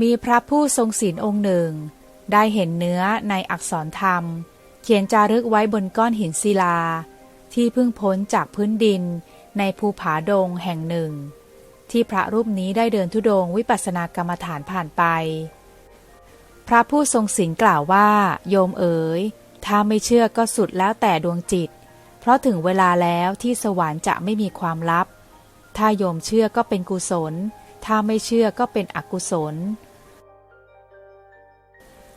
มีพระผู้ทรงศีลองค์หนึ่ง ได้เห็นเนื้อในอักษรธรรม เขียนจารึกไว้บนก้อนหินศิลา ที่เพิ่งพ้นจากพื้นดินในภูผาดงแห่งหนึ่ง ที่พระรูปนี้ได้เดินทุดงวิปัสสนากรรมฐานผ่านไป พระผู้ทรงศีลกล่าวว่า โยมเอ๋ยถ้าไม่เชื่อก็สุดแล้วแต่ดวงจิต เพราะถึงเวลาแล้วที่สวรรค์จะไม่มีความลับ ถ้าโยมเชื่อก็เป็นกุศล ถ้าไม่เชื่อก็เป็นอกุศล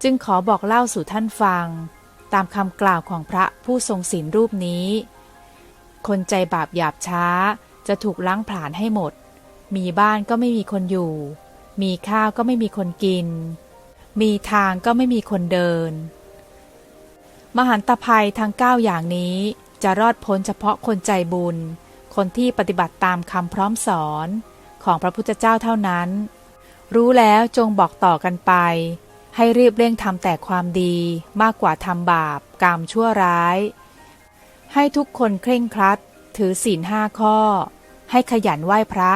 จึงขอบอกเล่าสู่ท่านฟัง ตามคำกล่าวของพระผู้ทรงศีลรูปนี้ คนใจบาปหยาบช้าจะถูกล้างผลาญให้หมด มีบ้านก็ไม่มีคนอยู่ มีข้าวก็ไม่มีคนกิน มีทางก็ไม่มีคนเดิน มหันตภัยทั้งเก้าอย่างนี้จะรอดพ้นเฉพาะคนใจบุญ คนที่ปฏิบัติตามคำพร้อมสอน ของพระพุทธเจ้าเท่านั้น รู้แล้วจงบอกต่อกันไป ให้รีบเร่งทำแต่ความดีมากกว่าทำบาปกรรมชั่วร้าย ให้ทุกคนเคร่งครัด ถือศีลห้าข้อ ให้ขยันไหว้พระ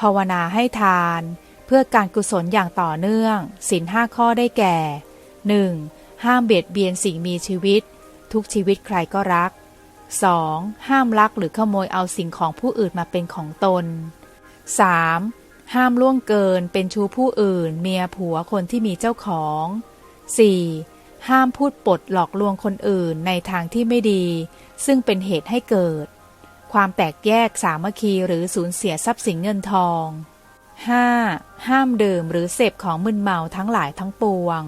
ภาวนาให้ทาน เพื่อการกุศลอย่างต่อเนื่องศีลห้าข้อได้แก่ 1. ห้ามเบียดเบียนสิ่งมีชีวิต ทุกชีวิตใครก็รัก 2. ห้ามลักหรือขโมยเอาสิ่งของผู้อื่นมาเป็นของตน 3. ห้ามล่วงเกินเป็นชู้ผู้อื่น เมียผัวคนที่มีเจ้าของ 4. ห้ามพูดปดหลอกลวงคนอื่นในทางที่ไม่ดี ซึ่งเป็นเหตุให้เกิด ความแตกแยกสามัคคีหรือสูญเสียทรัพย์สินเงินทอง 5. ห้ามดื่มหรือเสพของมึนเมาทั้งหลายทั้งปวง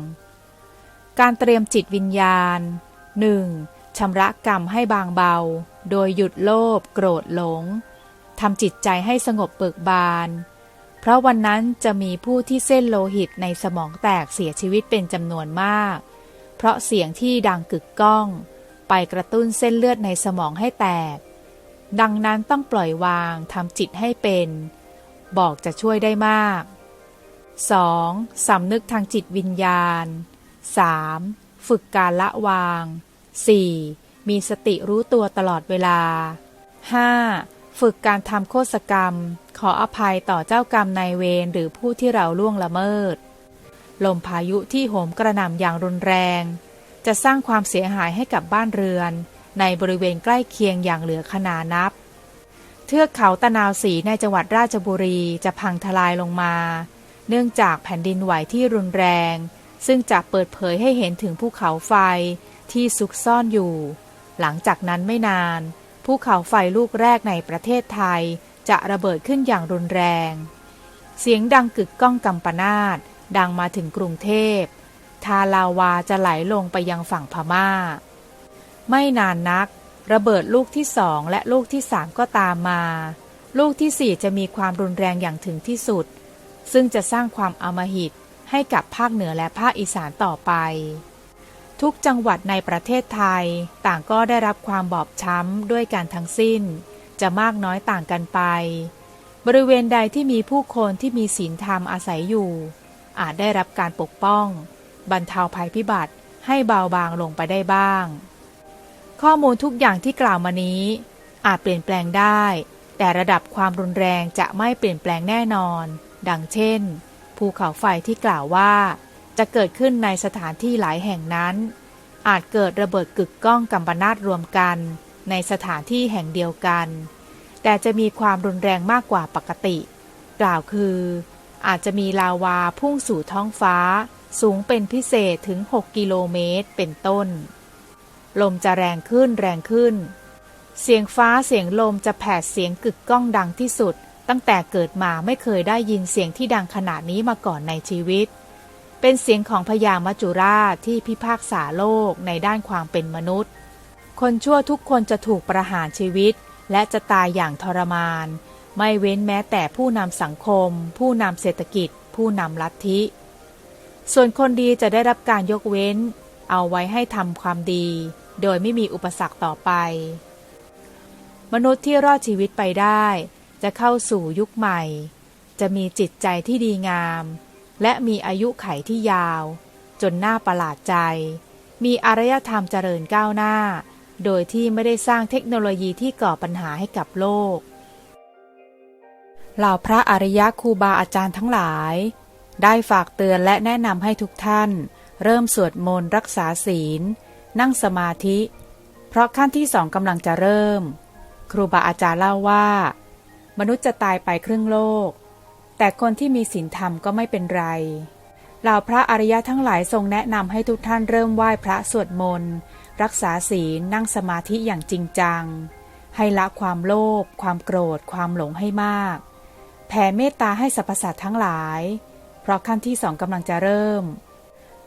การเตรียมจิตวิญญาณ 1. ชำระกรรมให้บางเบา โดยหยุดโลภโกรธหลง ทำจิตใจให้สงบเบิกบาน เพราะวันนั้นจะมีผู้ที่เส้นโลหิตในสมองแตกเสียชีวิตเป็นจำนวนมาก เพราะเสียงที่ดังกึกก้อง ไปกระตุ้นเส้นเลือดในสมองให้แตก ดังนั้นต้องปล่อยวางทำจิตให้เป็น บอกจะช่วยได้มาก 2. สำนึกทางจิตวิญญาณ 3. ฝึกการละวาง 4. มีสติรู้ตัวตลอดเวลา 5. ฝึกการทำโคสกรรม ขออภัยต่อเจ้ากรรมนายเวรหรือผู้ที่เราล่วงละเมิด ลมพายุที่โหมกระหน่ำอย่างรุนแรง จะสร้างความเสียหายให้กับบ้านเรือน ในบริเวณใกล้เคียงอย่างเหลือขนานับ เทือกเขาตะนาวสีในจังหวัดราชบุรีจะพังทลายลงมา เนื่องจากแผ่นดินไหวที่รุนแรง ซึ่งจะเปิดเผยให้เห็นถึงภูเขาไฟที่ซุกซ่อนอยู่ หลังจากนั้นไม่นาน ภูเขาไฟลูกแรกในประเทศไทยจะระเบิดขึ้นอย่างรุนแรง เสียงดังกึกก้องกำปนาตดังมาถึงกรุงเทพ ทาลาวาจะไหลลงไปยังฝั่งพมา่า ไม่นานนัก ระเบิดลูกที่สองและลูกที่สามก็ตามมา ลูกที่สี่จะมีความรุนแรงอย่างถึงที่สุด ซึ่งจะสร้างความอมหิตให้กับภาคเหนือและภาคอีสานต่อไป ทุกจังหวัดในประเทศไทย ต่างก็ได้รับความบอบช้ำด้วยการทั้งสิ้น จะมากน้อยต่างกันไป บริเวณใดที่มีผู้คนที่มีศีลธรรมอาศัยอยู่ อาจได้รับการปกป้อง บรรเทาภัยพิบัติให้เบาบางลงไปได้บ้าง ข้อมูลทุกอย่างที่กล่าวมานี้ อาจเปลี่ยนแปลงได้ แต่ระดับความรุนแรงจะไม่เปลี่ยนแปลงแน่นอน ดังเช่น ภูเขาไฟที่กล่าวว่า จะเกิดขึ้นในสถานที่หลายแห่งนั้น อาจเกิดระเบิดกึกก้องกัมปนาตรวมกัน ในสถานที่แห่งเดียวกัน แต่จะมีความรุนแรงมากกว่าปกติ กล่าวคือ อาจจะมีลาวาพุ่งสู่ท้องฟ้า สูงเป็นพิเศษถึง 6 กิโลเมตรเป็นต้น ลมจะแรงขึ้นแรงขึ้น เสียงฟ้าเสียงลมจะแผดเสียงกึกก้องดังที่สุด ตั้งแต่เกิดมาไม่เคยได้ยินเสียงที่ดังขนาดนี้มาก่อนในชีวิต เป็นเสียงของพญามัจจุราชที่พิพากษาโลกในด้านความเป็นมนุษย์ คนชั่วทุกคนจะถูกประหารชีวิต และจะตายอย่างทรมาน ไม่เว้นแม้แต่ผู้นำสังคม ผู้นำเศรษฐกิจ ผู้นำลัทธิ ส่วนคนดีจะได้รับการยกเว้น เอาไว้ให้ทำความดี โดยไม่มีอุปสรรคต่อไป มนุษย์ที่รอดชีวิตไปได้ จะเข้าสู่ยุคใหม่ จะมีจิตใจที่ดีงาม และมีอายุไขที่ยาว จนน่าประหลาดใจ มีอารยธรรมเจริญก้าวหน้า โดยที่ไม่ได้สร้างเทคโนโลยีที่ก่อปัญหาให้กับโลกเหล่าพระอริยครูบาอาจารย์ทั้งหลาย ได้ฝากเตือนและแนะนำให้ทุกท่าน เริ่มสวดมนต์รักษาศีล นั่งสมาธิ เพราะขั้นที่สองกำลังจะเริ่ม ครูบาอาจารย์เล่าว่า มนุษย์จะตายไปครึ่งโลก แต่คนที่มีศีลธรรมก็ไม่เป็นไร เหล่าพระอริยะทั้งหลายทรงแนะนำให้ทุกท่านเริ่มไหว้พระสวดมนต์ รักษาศีลนั่งสมาธิอย่างจริงจัง ให้ละความโลภความโกรธ ความหลงให้มาก แผ่เมตตาให้สรรพสัตว์ทั้งหลาย เพราะขั้นที่สองกำลังจะเริ่ม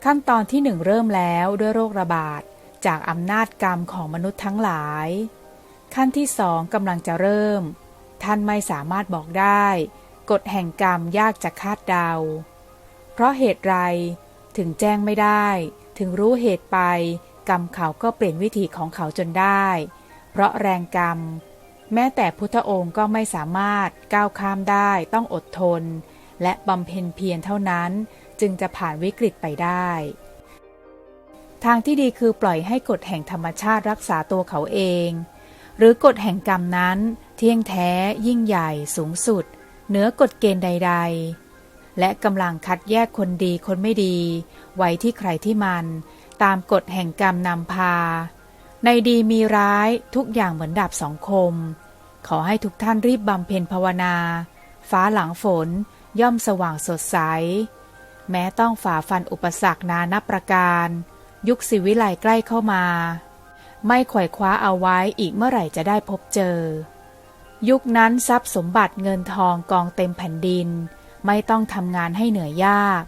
ขั้นตอนที่หนึ่งเริ่มแล้วด้วยโรคระบาดจากอำนาจกรรมของมนุษย์ทั้งหลาย ขั้นที่สองกำลังจะเริ่ม ท่านไม่สามารถบอกได้ กฎแห่งกรรมยากจะคาดเดา เพราะเหตุไรถึงแจ้งไม่ได้ ถึงรู้เหตุไป กรรมเขาก็เปลี่ยนวิธีของเขาจนได้ เพราะแรงกรรม แม้แต่พุทธองค์ก็ไม่สามารถก้าวข้ามได้ต้องอดทน และบำเพ็ญเพียรเท่านั้นจึงจะผ่านวิกฤตไปได้ ทางที่ดีคือปล่อยให้กฎแห่งธรรมชาติรักษาตัวเขาเอง หรือกฎแห่งกรรมนั้น เที่ยงแท้ยิ่งใหญ่สูงสุด เหนือกฎเกณฑ์ใด ๆ และกำลังคัดแยกคนดีคนไม่ดี ไว้ที่ใครที่มัน ตามกฎแห่งกรรมนำพา ในดีมีร้ายทุกอย่างเหมือนดาบสองคม ขอให้ทุกท่านรีบบำเพ็ญภาวนา ฟ้าหลังฝนย่อมสว่างสดใส แม้ต้องฝ่าฟันอุปสรรคนานับประการ ยุคสิวิไลใกล้เข้ามา ไม่ขวายคว้าเอาไว้อีกเมื่อไหร่จะได้พบเจอ ยุคนั้นทรัพย์สมบัติเงินทองกองเต็มแผ่นดิน ไม่ต้องทำงานให้เหนื่อยยาก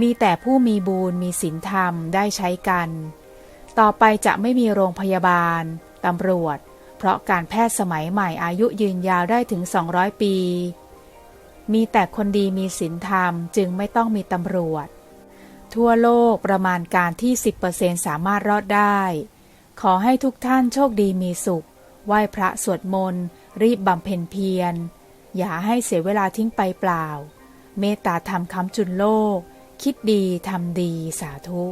มีแต่ผู้มีบูญมีศีลธรรมได้ใช้กัน ต่อไปจะไม่มีโรงพยาบาลตำรวจ เพราะการแพทย์สมัยใหม่อายุยืนยาวได้ถึง 200 ปี มีแต่คนดีมีศีลธรรมจึงไม่ต้องมีตำรวจ ทั่วโลกประมาณการที่ 10%สามารถรอดได้ ขอให้ทุกท่านโชคดีมีสุข ไหว้พระสวดมนต์ รีบบำเพ็ญเพียร อย่าให้เสียเวลาทิ้งไปเปล่า เมตตาธรรมคำจุนโลก คิดดีทำดีสาธุ